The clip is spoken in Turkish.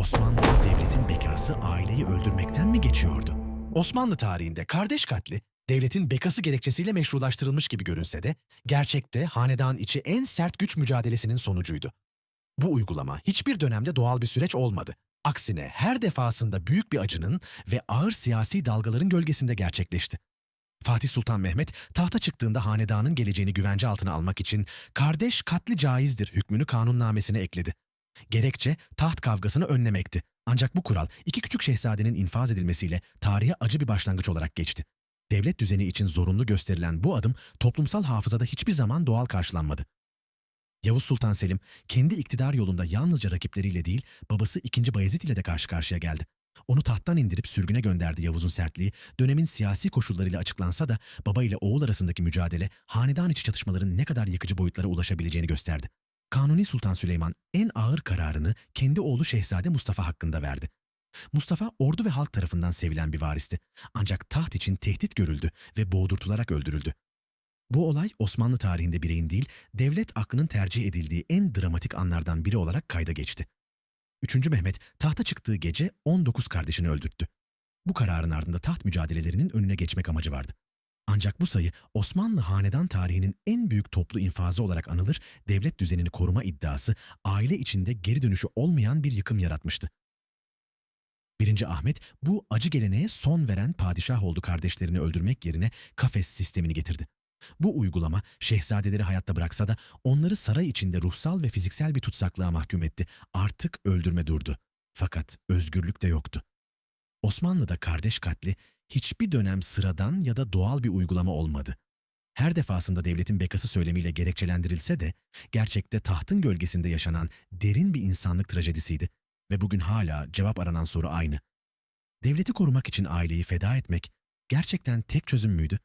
Osmanlı devletin bekası aileyi öldürmekten mi geçiyordu? Osmanlı tarihinde kardeş katli devletin bekası gerekçesiyle meşrulaştırılmış gibi görünse de gerçekte hanedan içi en sert güç mücadelesinin sonucuydu. Bu uygulama hiçbir dönemde doğal bir süreç olmadı. Aksine her defasında büyük bir acının ve ağır siyasi dalgaların gölgesinde gerçekleşti. Fatih Sultan Mehmet tahta çıktığında hanedanın geleceğini güvence altına almak için kardeş katli caizdir hükmünü kanunnamesine ekledi. Gerekçe taht kavgasını önlemekti. Ancak bu kural iki küçük şehzadenin infaz edilmesiyle tarihe acı bir başlangıç olarak geçti. Devlet düzeni için zorunlu gösterilen bu adım toplumsal hafızada hiçbir zaman doğal karşılanmadı. Yavuz Sultan Selim kendi iktidar yolunda yalnızca rakipleriyle değil babası 2. Bayezid ile de karşı karşıya geldi. Onu tahttan indirip sürgüne gönderdi Yavuz'un sertliği, dönemin siyasi koşullarıyla açıklansa da baba ile oğul arasındaki mücadele hanedan içi çatışmaların ne kadar yıkıcı boyutlara ulaşabileceğini gösterdi. Kanuni Sultan Süleyman en ağır kararını kendi oğlu Şehzade Mustafa hakkında verdi. Mustafa ordu ve halk tarafından sevilen bir varisti. Ancak taht için tehdit görüldü ve boğdurtularak öldürüldü. Bu olay Osmanlı tarihinde bireyin değil, devlet aklının tercih edildiği en dramatik anlardan biri olarak kayda geçti. 3. Mehmet tahta çıktığı gece 19 kardeşini öldürttü. Bu kararın ardında taht mücadelelerinin önüne geçmek amacı vardı. Ancak bu sayı Osmanlı hanedan tarihinin en büyük toplu infazı olarak anılır, devlet düzenini koruma iddiası aile içinde geri dönüşü olmayan bir yıkım yaratmıştı. 1. Ahmet bu acı geleneğe son veren padişah oldu kardeşlerini öldürmek yerine kafes sistemini getirdi. Bu uygulama şehzadeleri hayatta bıraksa da onları saray içinde ruhsal ve fiziksel bir tutsaklığa mahkum etti. Artık öldürme durdu. Fakat özgürlük de yoktu. Osmanlı'da kardeş katli hiçbir dönem sıradan ya da doğal bir uygulama olmadı. Her defasında devletin bekası söylemiyle gerekçelendirilse de gerçekte tahtın gölgesinde yaşanan derin bir insanlık trajedisiydi ve bugün hala cevap aranan soru aynı. Devleti korumak için aileyi feda etmek gerçekten tek çözüm müydü?